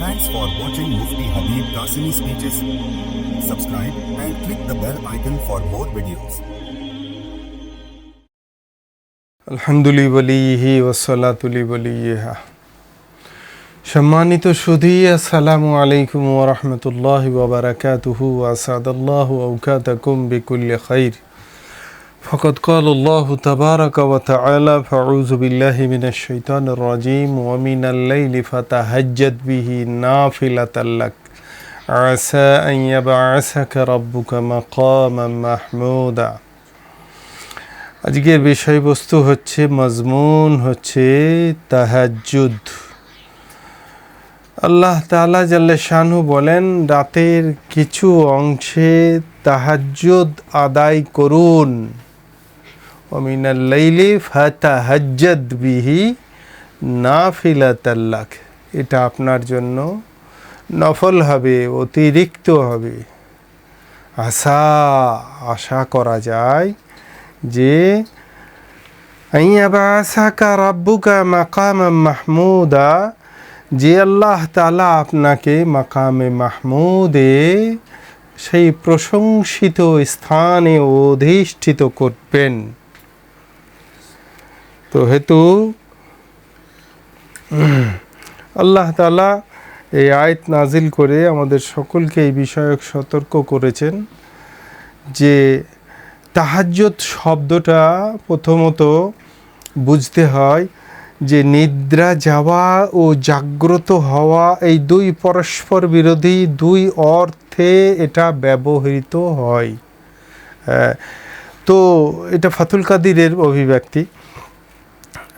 Thanks for watching Mufti Habib Qasimi speeches. Subscribe and click the bell icon for more videos. আলহামদুলি বলিহি ওসলাতুলি বলিহা সম্মানিত সুধী আসসালামু আলাইকুম ওরহমতুল্লাহ ওবরাকাতুহু আসাদাল্লাহ আউকাতাকুম বিকুল্লি খাইর فقد قال الله تبارك وتعالى فأعوذ بالله من الشيطان الرجيم ومن الليل فتهجد به نافلة لك عسى أن يبعثك ربك مقاما محمودا আজকের বিষয়বস্তু হচ্ছে মজমুন হচ্ছে তাহাজুদ আল্লাহ তালা জাল্লে শানু বলেন রাতের কিছু অংশে তাহাজ্জুদ আদায় করুন অমিনাল্লাইলি ফাতাহাজ্জাদ বিহি নাফিলাতাল্লাক এটা আপনার জন্য নফল হবে, অতিরিক্ত হবে। আশা আশা করা যায় যে আইয়াবাসাকা রাব্বুকা মাকামা মাহমুদা, যে আল্লাহ তালা আপনাকে মাকামে মাহমুদে সেই প্রশংসিত স্থানে অধিষ্ঠিত করবেন। তো হেতু আল্লাহ তালা এই আয়ত নাজিল করে আমাদের সকলকে এই বিষয়ক সতর্ক করেছেন যে তাহাজ্জত শব্দটা প্রথমত বুঝতে হয় যে নিদ্রা যাওয়া ও জাগ্রত হওয়া এই দুই পরস্পর বিরোধী দুই অর্থে এটা ব্যবহৃত হ্যাঁ, তো এটা ফাতুল কাদিরের অভিব্যক্তি।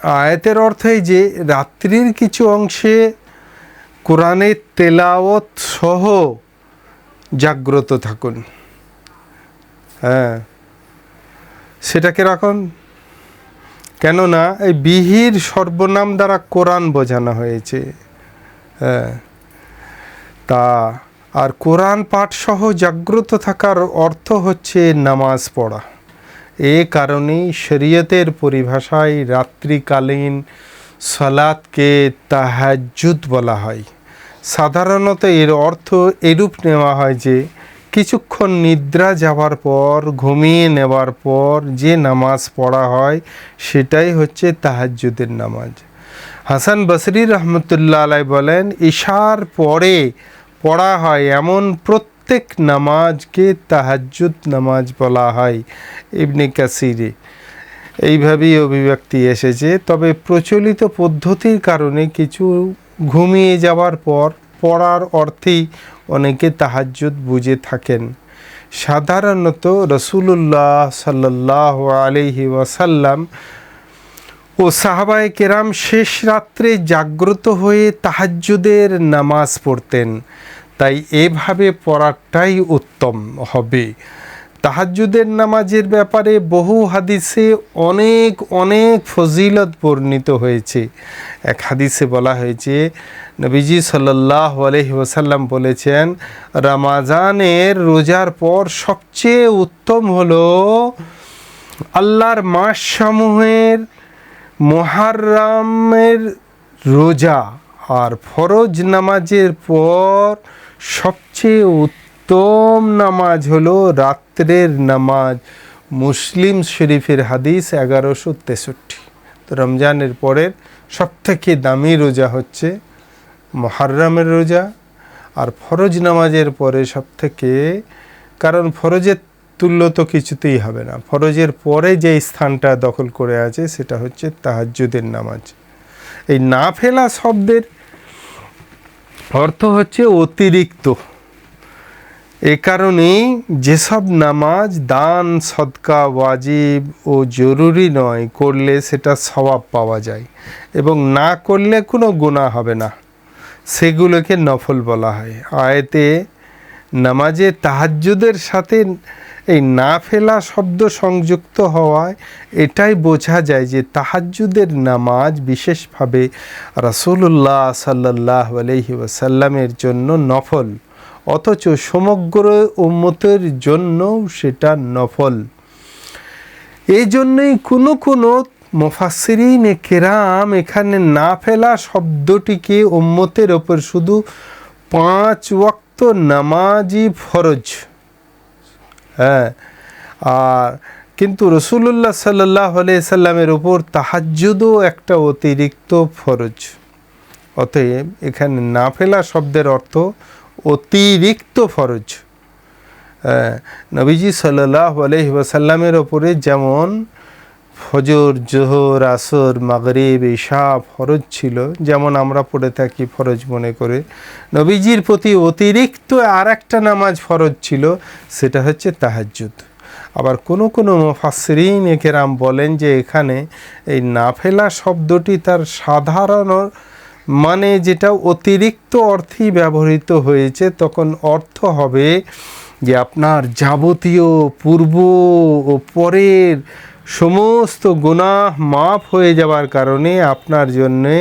আয়াতের অর্থে যে রাত্রির কিছু অংশে কোরআনের তেলাওত সহ জাগ্রত থাকুন। হ্যাঁ। সেটা কীরকম কেননা এই বিহির সর্বনাম দ্বারা কোরআন বোঝানো হয়েছে। হ্যাঁ। তা আর কোরআন পাঠ সহ জাগ্রত থাকার অর্থ হচ্ছে নামাজ পড়া। এ কারণেই শরীয়তের পরিভাষায় রাত্রিকালীন সলাৎকে তাহাজুদ বলা হয়। সাধারণত এর অর্থ এরূপ নেওয়া হয় যে, কিছুক্ষণ নিদ্রা যাওয়ার পর, ঘুমিয়ে নেওয়ার পর যে নামাজ পড়া হয়, সেটাই হচ্ছে তাহাজ্জুদের নামাজ। হাসান বসরি রহমতুল্লাহ আলাই বলেন ঈশার পরে পড়া হয় এমন প্রত্যেক নামাজকে তাহাজ্জুদ নামাজ বলা হয় ইবনে কাসিরে। এইভাবেই অভিব্যক্তি এসেছে। তবে প্রচলিত পদ্ধতির কারণে কিছু ঘুমিয়ে যাওয়ার পর পড়ার অর্থেই অনেকে তাহাজ্জুদ বুঝে থাকেন। সাধারণত রসুল্লাহ সাল্লাহ আলহি ওয়াসাল্লাম ও সাহাবায়ে কেরাম শেষ রাত্রে জাগ্রত হয়ে তাহাজ্জুদের নামাজ পড়তেন। তাই এভাবে পড়াটাই উত্তম হবে। তাহাজ্জুদের নামাজের ব্যাপারে বহু হাদিসে অনেক অনেক ফজিলত বর্ণিত হয়েছে। এক হাদিসে বলা হয়েছে, নবীজি সাল্লাহ ওসাল্লাম বলেছেন, রামাজানের রোজার পর সবচেয়ে উত্তম হলো আল্লাহর মাসসমূহের মোহারামের রোজা আর ফরজ নামাজের পর সবচেয়ে উত্তম নামাজ হলো রাত্রের নামাজ। মুসলিম শরীফের হাদিস এগারোশো তেষট্টি। তো রমজানের পরের সবথেকে দামি রোজা হচ্ছে মহারামের রোজা আর ফরজ নামাজের পরে সবথেকে, কারণ ফরজের তুল্য তো কিছুতেই হবে না। ফরজের পরে যে স্থানটা দখল করে আছে সেটা হচ্ছে তাহাজ্জুদের নামাজ। এই না ফেলা শব্দের অর্থ হচ্ছে অতিরিক্ত। এ কারণেই যেসব নামাজ, দান, সদকা, ওয়াজিব ও জরুরি নয়, করলে সেটা স্বভাব পাওয়া যায় এবং না করলে কোনো গুণা হবে না। সেগুলোকে নফল বলা হয়। আয়তে নামাজে তাহাজ্জুদের সাথে এই না ফেলা শব্দ সংযুক্ত হওয়ায় এটাই বোঝা যায় যে তাহাজ্জুদের নামাজ বিশেষভাবে রাসূলুল্লাহ সাল্লাহ আলহি ওয়াসাল্লামের জন্য নফল, অথচ সমগ্র উম্মতের জন্য সেটা নফল। এই জন্যই কোনো কোনো মুফাসসিরিন কেরাম এখানে না ফেলা শব্দটিকে উম্মতের ওপর শুধু পাঁচ ওয়াক্ত নামাজি ফরজ। হ্যাঁ। আর কিন্তু রসুল্লাহ সাল্লাহ সাল্লামের উপর তাহাজ্জুদও একটা অতিরিক্ত ফরজ। অতএব এখানে না ফেলা শব্দের অর্থ অতিরিক্ত ফরজ। হ্যাঁ, নবীজি সাল্লাহ আলহি ওয়াসাল্লামের ওপরে যেমন ফজর, জোহর, আসর, মাগরিব, ঈশা ফরজ ছিল, যেমন আমরা পড়ে থাকি ফরজ মনে করে। নবীজির প্রতি অতিরিক্ত আর একটা নামাজ ফরজ ছিল, সেটা হচ্ছে তাহাজ্জুদ। আবার কোনো কোনো মুফাসসিরিন একেরাম বলেন যে এখানে এই নাফেলা শব্দটি তার সাধারণ মানে যেটা অতিরিক্ত অর্থেই ব্যবহৃত হয়েছে, তখন অর্থ হবে যে আপনার যাবতীয় পূর্ব ও পরের সমস্ত গুনাহ মাফ হয়ে যাওয়ার কারণে আপনার জন্যে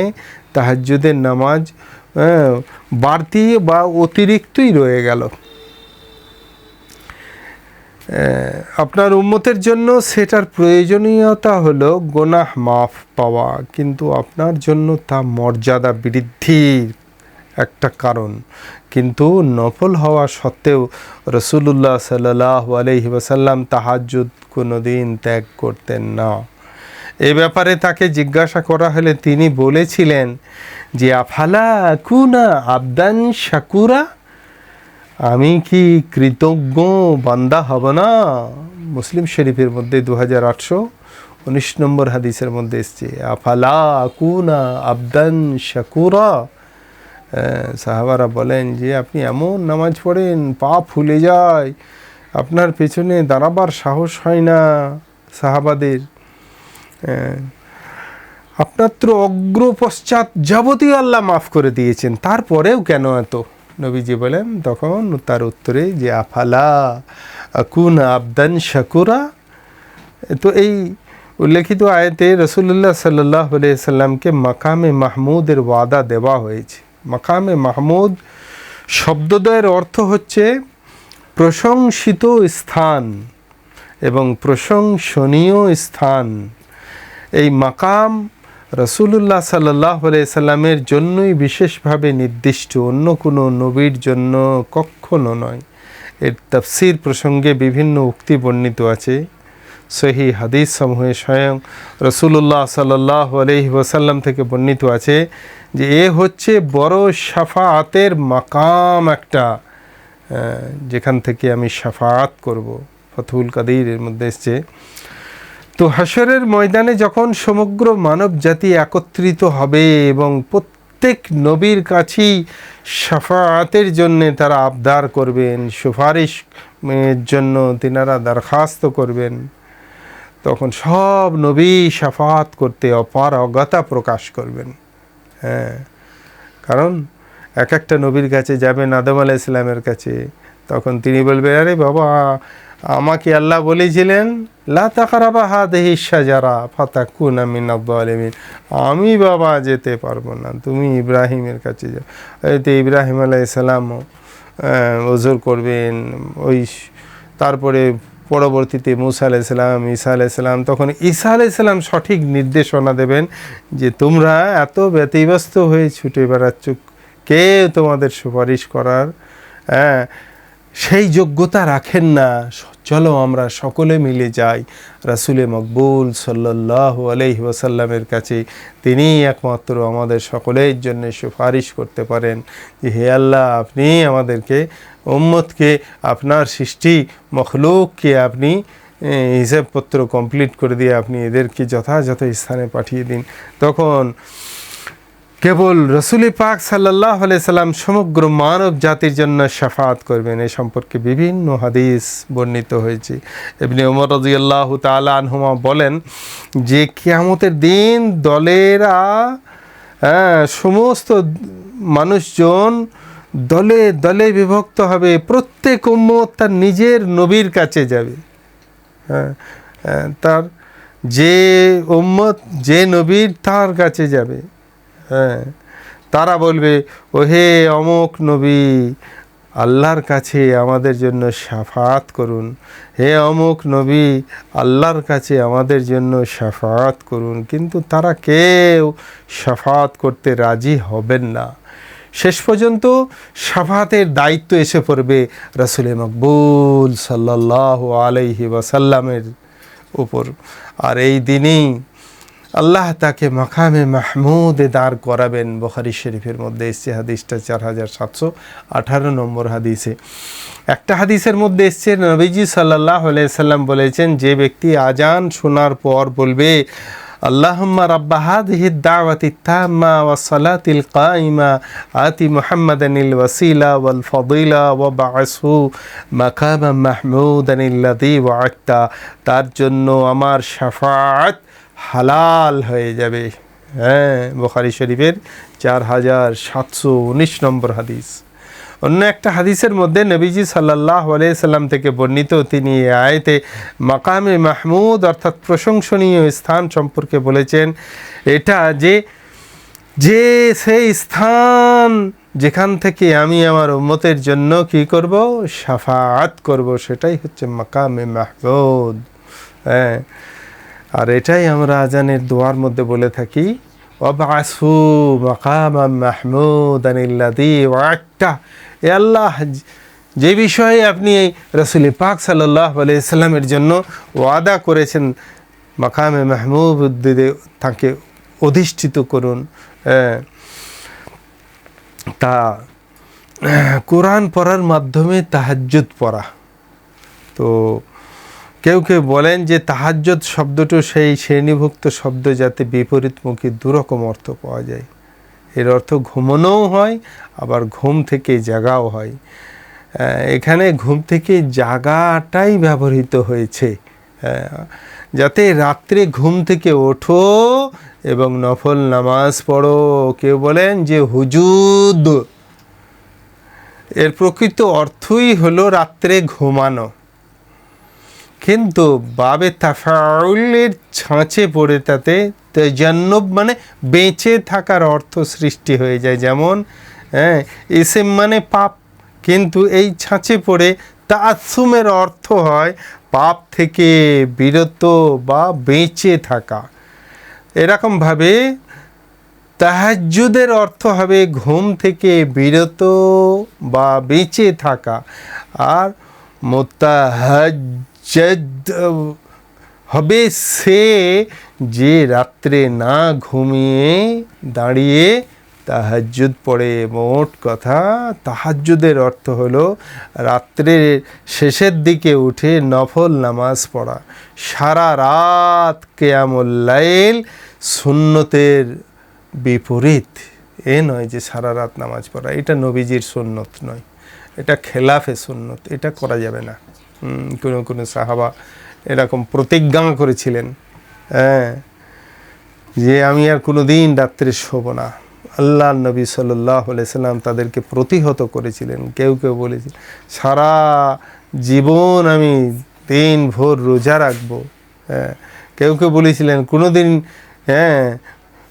তাহাজ্জুদের নামাজ বাড়তি বা অতিরিক্তই রয়ে গেল। আপনার উম্মতের জন্য সেটার প্রয়োজনীয়তা হলো গোনাহ মাফ পাওয়া, কিন্তু আপনার জন্য তা মর্যাদা বৃদ্ধির একটা কারণ। কিন্তু নফল হওয়া সত্ত্বেও রসুল্লাহ সাল্লাহ আলহি ওসাল্লাম তাহাজ্জুদ কোনো দিন ত্যাগ করতেন না। এ ব্যাপারে তাকে জিজ্ঞাসা করা হলে তিনি বলেছিলেন যে, আফালা কুনা আবদান শাকুরা? আমি কি কৃতজ্ঞ বান্দা হব না? মুসলিম শরীফের মধ্যে দু হাজার আটশো উনিশ নম্বর হাদিসের মধ্যে এসছে, আফালা কুনা আবদান শাকুরা? সাহাবারা বলেন যে আপনি এমন নামাজ পড়েন পা ফুলে যায় আপনার পেছনে দাঁড়াবার সাহস হয় না। সাহাবাদের আহ, আপনার তো অগ্র পশ্চাৎ যাবতীয় আল্লাহ মাফ করে দিয়েছেন তারপরেও কেন এত? নবীজি বলেন তখন তার উত্তরে যে আফালা আকুন আবদান শাকুরা? তো এই উল্লেখিত আয়তে রসুল্লাহ সাল্লাহ সাল্লামকে মাকামে মাহমুদের ওয়াদা দেওয়া হয়েছে। মাকামে মাহমুদ, শব্দদ্বয়ের অর্থ হচ্ছে প্রশংসিত স্থান এবং প্রশংসনীয় স্থান। এই মাকাম রসুল্লাহ সাল্লাহ সাল্লামের জন্যই বিশেষভাবে নির্দিষ্ট, অন্য কোনো নবীর জন্য কখনো নয়। এর তফসির প্রসঙ্গে বিভিন্ন উক্তি বর্ণিত আছে। সহি হাদিস সমূহে স্বয়ং রসুল্লাহ সাল্লাহ আলহি ওসাল্লাম থেকে বর্ণিত আছে যে এ হচ্ছে বড় সাফাতের মাকাম একটা যেখান থেকে আমি সাফাত করব। ফতুল কাদির এর মধ্যে এসছে, তো হাসরের ময়দানে যখন সমগ্র মানব জাতি একত্রিত হবে এবং প্রত্যেক নবীর কাছেই সাফাতের জন্যে তারা আবদার করবেন, সুপারিশ জন্য তিনারা দরখাস্ত করবেন তখন সব নবী সাফাত করতে অপার অজ্ঞতা প্রকাশ করবেন। হ্যাঁ কারণ এক একটা নবীর কাছে যাবেন আদম আলাহ ইসলামের কাছে, তখন তিনি বলবেন, আরে বাবা, আমাকে আল্লাহ বলেছিলেন, লা তাকারাবা হা দেহি আমিন আব্বালিমিন আমি বাবা যেতে পারব না, তুমি ইব্রাহিমের কাছে যাও। এতে ইব্রাহিম আলাইসালামও ওজোর করবেন, ওই তারপরে পরবর্তীতে মুসা আলাইসালাম ঈসা ইসলাম তখন ঈসা ইসলাম সঠিক নির্দেশনা দেবেন যে তোমরা এত ব্যতিব্যস্ত হয়ে ছুটে বেড়াচ্ছ, কে তোমাদের সুপারিশ করার? হ্যাঁ সেই যোগ্যতা রাখেন না চলো আমরা সকলে মিলে যাই। রাসুলে মকবুল সাল্লাহ আলহি ওয়াসাল্লামের কাছে। তিনিই একমাত্র আমাদের সকলের জন্য সুপারিশ করতে পারেন যে, হে আল্লাহ, আপনি আমাদেরকে, উম্মতকে, আপনার সৃষ্টি মখলুককে আপনি হিসাবপত্র কমপ্লিট করে দিয়ে আপনি এদেরকে যথাযথ স্থানে পাঠিয়ে দিন। তখন কেবল রসুলি পাক সাল্লাহ সাল্লাম সমগ্র মানব জাতির জন্য শাফাত করবেন। এ সম্পর্কে বিভিন্ন হাদিস বর্ণিত হয়েছে। এমনি ওমর রাজিয়াল্লাহ তালা আনহুমা বলেন যে কিয়ামতের দিন দলেরা হ্যাঁ সমস্ত মানুষজন দলে দলে বিভক্ত হবে। প্রত্যেক উম্মত তার নিজের নবীর কাছে যাবে। হ্যাঁ হ্যাঁ, তার যে উম্মত যে নবীর তার কাছে যাবে। হ্যাঁ। তারা বলবে ও হে অমুক নবী, আল্লাহর কাছে আমাদের জন্য সাফাত করুন। হে অমুক নবী, আল্লাহর কাছে আমাদের জন্য সাফাত করুন। কিন্তু তারা কেউ সাফাত করতে রাজি হবেন না। শেষ পর্যন্ত সাফাতের দায়িত্ব এসে পড়বে রসুল মকবুল সাল্লাহ আলাইহি ওয়াসাল্লামের উপর। আর এই দিনেই আল্লাহ তাকে মাকামে মাহমুদে দাঁড় করাবেন বখারি শরীফের মধ্যে। এসছে হাদিসটা চার হাজার সাতশো আঠারো নম্বর হাদিসে। একটা হাদিসের মধ্যে এসছে, নবীজি সাল্লাহ সাল্লাম বলেছেন, যে ব্যক্তি আজান শোনার পর বলবে, আল্লাহুম্মা রাব্বা হাদিহি দাওয়াতি তাম্মা ওয়া সালাতিল কাইমা আতি মুহাম্মাদানিল ওয়াসিলা ওয়াল ফাদিলা ওয়া বা'সহু মাকামা মাহমুদানিল্লাযী ওয়া'আতা তার জন্য আমার শাফাআত হালাল হয়ে যাবে। হ্যাঁ বুখারী শরীফের চার হাজার সাতশো উনিশ নম্বর হাদিস। অন্য একটা হাদিসের মধ্যে নবীজি সাল্লাহ সাল্লাম থেকে বর্ণিত, তিনি আয়তে মাকামে মাহমুদ অর্থাৎ প্রশংসনীয় স্থান সম্পর্কে বলেছেন, এটা যে যে সেই স্থান যেখান থেকে আমি আমার উম্মতের জন্য কি করব? সাফাত করব, সেটাই হচ্ছে মাকামে মাহমুদ। হ্যাঁ আর এটাই আমরা আজানের দোয়ার মধ্যে বলে থাকি অবাসু মাকাম মাহমুদ আনিল্লাদি ওয়াক্তা এ আল্লাহ, যে বিষয়ে আপনি এই রসুল পাক সাল্লাহ আলাইসাল্লামের জন্য ওয়াদা করেছেন, মাকামে মাহমুদ তাকে অধিষ্ঠিত করুন তা কোরআন পড়ার মাধ্যমে তাহাজ্জুদ পড়া। তো কেউ কেউ বলেন যে তাহাজ্জত শব্দটি সেই শ্রেণীভুক্ত শব্দ যাতে বিপরীতমুখী দুরকম অর্থ পাওয়া যায়। এর অর্থ ঘুমানোও হয়, আবার ঘুম থেকে জাগাও হয়। এখানে ঘুম থেকে জাগাটাই ব্যবহৃত হয়েছে। যাতে রাত্রে ঘুম থেকে ওঠো এবং নফল নামাজ পড়ো। কেউ বলেন যে হুজুদ, এর প্রকৃত অর্থই হলো রাত্রে ঘুমানো। কিন্তু বাবে তাফাউলের ছাঁচে পড়ে তাতে তেজান্নব মানে বেঁচে থাকার অর্থ সৃষ্টি হয়ে যায়। যেমন হ্যাঁ এসেম মানে পাপ, কিন্তু এই ছাঁচে পড়ে তাসুমের অর্থ হয় পাপ থেকে বিরত বা বেঁচে থাকা। এরকমভাবে তাহাজ্জুদের অর্থ হবে ঘুম থেকে বিরত বা বেঁচে থাকা। আর মোতাহাজ্জদ হবে সে যে রাত্রে না ঘুমিয়ে দাঁড়িয়ে তাহাজ্জুদ পড়ে। মোট কথা, তাহাজ্জুদের অর্থ হলো রাত্রের শেষের দিকে উঠে নফল নামাজ পড়া। সারা রাত কেয়ামুল্লাইল সুন্নতের বিপরীত। এ নয় যে সারা রাত নামাজ পড়া, এটা নবীজির সুন্নত নয়। এটা খেলাফে সুন্নত, এটা করা যাবে না। কোনো কোনো সাহাবা এরকম প্রতিজ্ঞা করেছিলেন হ্যাঁ যে আমি আর কোনো দিন রাত্রে শোবো না। আল্লাহ নবী সাল্লাহ সাল্লাম তাদেরকে প্রতিহত করেছিলেন কেউ কেউ বলেছে সারা জীবন আমি দিন ভোর রোজা রাখব হ্যাঁ কেউ কেউ বলেছিলেন কোনো দিন হ্যাঁ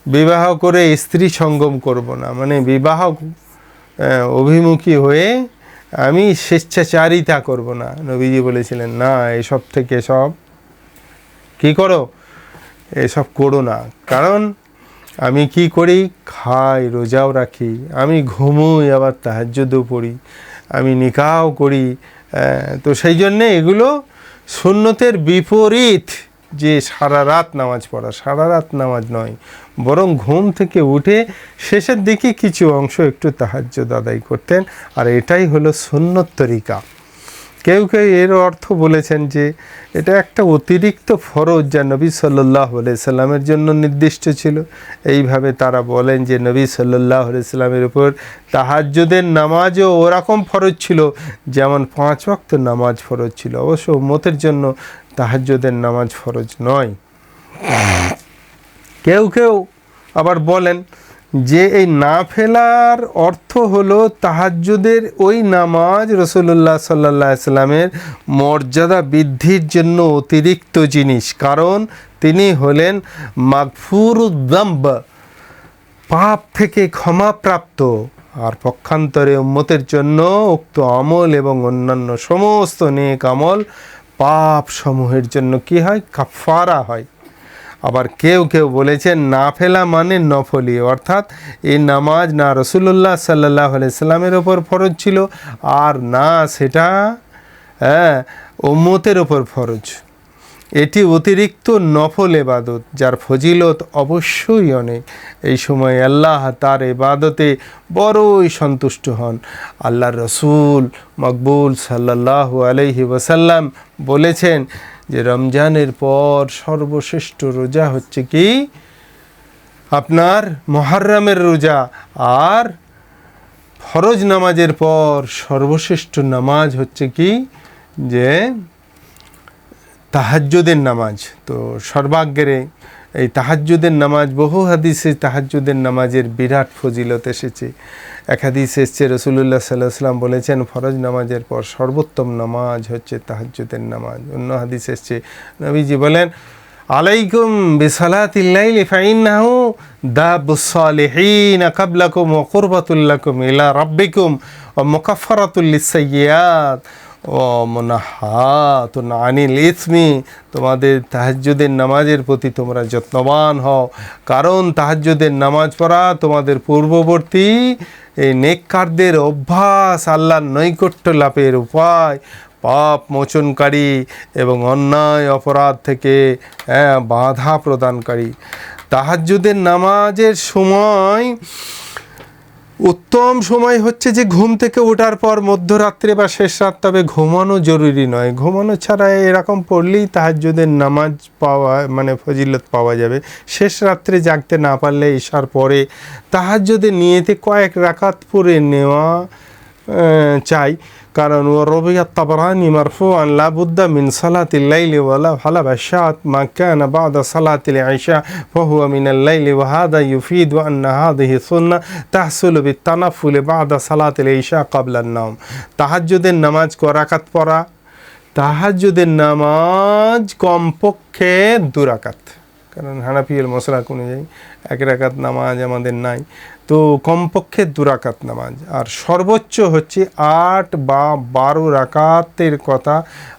বিবাহ করে স্ত্রী সঙ্গম করব না। মানে বিবাহ আহ, অভিমুখী হয়ে আমি স্বেচ্ছাচারিতা করব না। নবীজি বলেছিলেন, না, এসব থেকে সব কি করো? এসব করো না। কারণ আমি কি করি? খাই, রোজাও রাখি, আমি ঘুমোই, আবার তাহাজ্জুদও পড়ি, আমি নিকাও করি। তো সেই জন্যে এগুলো সুন্নতের বিপরীত যে সারা রাত নামাজ পড়া, সারা রাত নামাজ নয় বরং ঘুম থেকে উঠে শেষের দিকে কিছু অংশ একটু তাহাজ্জুদ আদায় করতেন। আর এটাই হলো সুন্নত তরিকা। কেউ কেউ এর অর্থ বলেছেন যে, এটা একটা অতিরিক্ত ফরজ যা নবী সাল্লাহ সাল্লামের জন্য নির্দিষ্ট ছিল। এইভাবে তারা বলেন যে, নবী সাল্লাহ সাল্লামের উপর তাহাজ্জুদের নামাজও ওরকম ফরজ ছিল যেমন পাঁচ ওয়াক্ত নামাজ ফরজ ছিল। অবশ্য উম্মতের জন্য তাহাজ্জুদের নামাজ ফরজ নয়। কেউ কেউ আবার বলেন যে এই না ফেলার অর্থ হলো তাহাজ্জুদের ওই নামাজ রসুল্লাহ সাল্লাহ সাল্লামের মর্যাদা বৃদ্ধির জন্য অতিরিক্ত জিনিস। কারণ তিনি হলেন মাগফুরুদ্দম্ব পাপ থেকে ক্ষমাপ্রাপ্ত আর পক্ষান্তরে উম্মতের জন্য উক্ত আমল এবং অন্যান্য সমস্ত নেক আমল পাপ সমূহের জন্য কি হয়? কাফারা হয়। আবার কেউ কেউ বলেছেন না ফেলা মানে নফলি। অর্থাৎ এই নামাজ না রসুল্লাহ সাল্লাহ সাল্লামের ওপর ফরজ ছিল, আর না সেটা হ্যাঁ উম্মতের ওপর ফরজ। এটি অতিরিক্ত নফল এবাদত, যার ফজিলত অবশ্যই অনেক। এই সময় আল্লাহ তার এবাদতে বড়ই সন্তুষ্ট হন। আল্লাহ রসুল মকবুল সাল্লাহ আলহি ওসাল্লাম বলেছেন যে রমজানের পর সর্বশ্রেষ্ঠ রোজা হচ্ছে কি? আপনার মহারমের রোজা। আর ফরজ নামাজের পর সর্বশ্রেষ্ঠ নামাজ হচ্ছে কি? যে তাহাজ্যদের নামাজ। তো সর্বাগ্যের এই তাহাজ্জুদের নামাজ, বহু হাদিসে তাহাজ্জুদের নামাজের বিরাট ফজিলত এসেছে। এক হাদিস এসছে রসুল্লাহ সাল্লাহ সাল্লাম বলেছেন, ফরজ নামাজের পর সর্বোত্তম নামাজ হচ্ছে তাহাজ্জুদের নামাজ। অন্য হাদিস এসছে, নবীজি বলেন, আলাইকুম বিসালাতিল্লাইলি ফাইন্নাহু দাবুসালিহিন কাবলাকুম ওয়া কুরবাতুল্লাকুম ইলা রাব্বিকুম ওয়া মুকাফফারাতুল তোমাদের তাহাজ্জুদের নামাজের প্রতি তোমরা যত্নবান হও। কারণ তাহাজ্জুদের নামাজ পড়া তোমাদের পূর্ববর্তী এই নেককারদের অভ্যাস আল্লাহর নৈকট্য লাভের উপায়। পাপ মোচনকারী এবং অন্যায় অপরাধ থেকে হ্যাঁ, বাধা প্রদানকারী। তাহাজ্জুদের নামাজের সময় উত্তম সময় হচ্ছে যে ঘুম থেকে ওঠার পর মধ্যরাত্রে বা শেষ রাত, তবে ঘুমানো জরুরি নয়। ঘুমানো ছাড়া এরকম পড়লেই তাহাজ্জুদের নামাজ পাওয়া মানে ফজিলত পাওয়া যাবে। শেষ রাত্রে জাগতে না পারলে ঈশার পরে তাহাজ্জুদের নিয়েতে কয়েক রাকাত পরে নেওয়া চাই। কারণ ও রবিয়া তাবরানি মারফু আন লাবুদ্দা মিন সালাতিল লাইলি ওয়ালা ভালা বাশাত মা কানা বাদা সালাতিল আইশা ফাহুয়া মিন আল লাইলি ওয়া হাদা ইউফিদু আন্না হাদিহি সুন্নাহ তাহসুলু বিতানাফুলি বাদা সালাতিল আইশা ক্বাবলা আন-নাওম তাহাজ্জুদের নামাজ ক রাকাত পড়া তাহাজ্জুদের নামাজ কমপক্ষে দু রাকাত কারণ হানাফিয়াল মশলাক অনুযায়ী এক রাকাত নামাজ আমাদের নাই। তো কমপক্ষে দু রাকাত নামাজ। আর সর্বোচ্চ হচ্ছে আট বা বারো রাকাতের কথা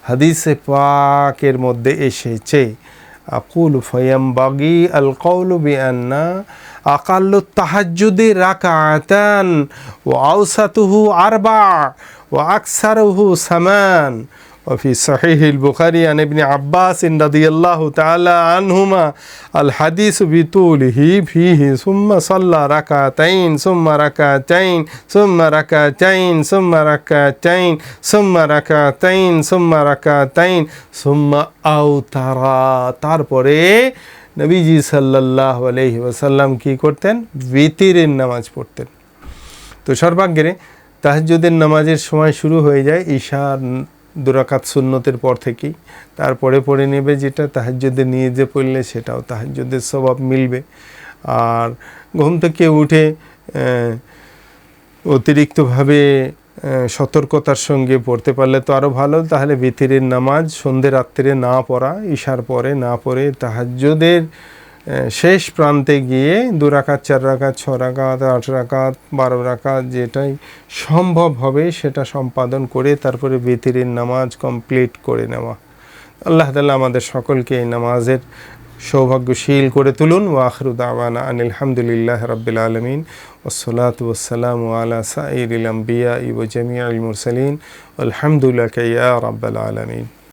হাদিসে পাকের মধ্যে এসেছে। আকুল ফয়াম বাগি আল কৌলু বিআন্না আকাল্লু তাহাজ্জুদে রাকাতান ও আউসাতুহু আরবা ও আকসারুহু সামান। وفي صحيح البخاري عن ابن عباس رضي الله تعالى عنهما الحديث بطوله فيه ثم صلى ركعتين ثم ركعتين ثم ركعتين ثم ركعتين ثم ركعتين ثم ركعتين ثم أوتر তারপরে নবীজি সাল্লাল্লাহু আলাইহি ওয়াসাল্লাম কি করতেন বিতিরের নামাজ পড়তেন তো সর্বাগ্রে তাহাজ্জুদের নামাজের সময় শুরু হয়ে যায় ঈশার দুরাকাত সুন্নতের পর থেকেই। তারপরে পড়ে নেবে যেটা তাহাজ্জুদে নিয়ে যে পড়লে সেটাও তাহাজ্জুদের স্বভাব মিলবে। আর ঘুম থেকে উঠে অতিরিক্তভাবে সতর্কতার সঙ্গে পড়তে পারলে তো আরও ভালো। তাহলে বিতিরের নামাজ সন্ধ্যে রাত্রে না পড়া ঈশার পরে না পড়ে তাহাজ্জুদের আহ, শেষ প্রান্তে গিয়ে দু রাখাত চার রাখাত ছ রাকাত, আট রাকাত, বারো রাকাত যেটাই সম্ভব হবে সেটা সম্পাদন করে তারপরে বেতিরের নামাজ কমপ্লিট করে নেওয়া। আল্লাহ তালা আমাদের সকলকে এই নামাজের সৌভাগ্যশীল করে তুলুন। ও আখরু দাওয়ানা আনিল হামদুলিল্লাহ রবিল আলমিন। ওসলাত ওসালাম আলা সাইর আম্বিয়া ইব জামিয়া মুরসালিন। আলহামদুলিল্লাহ ইয়া রব্বাল আলমিন।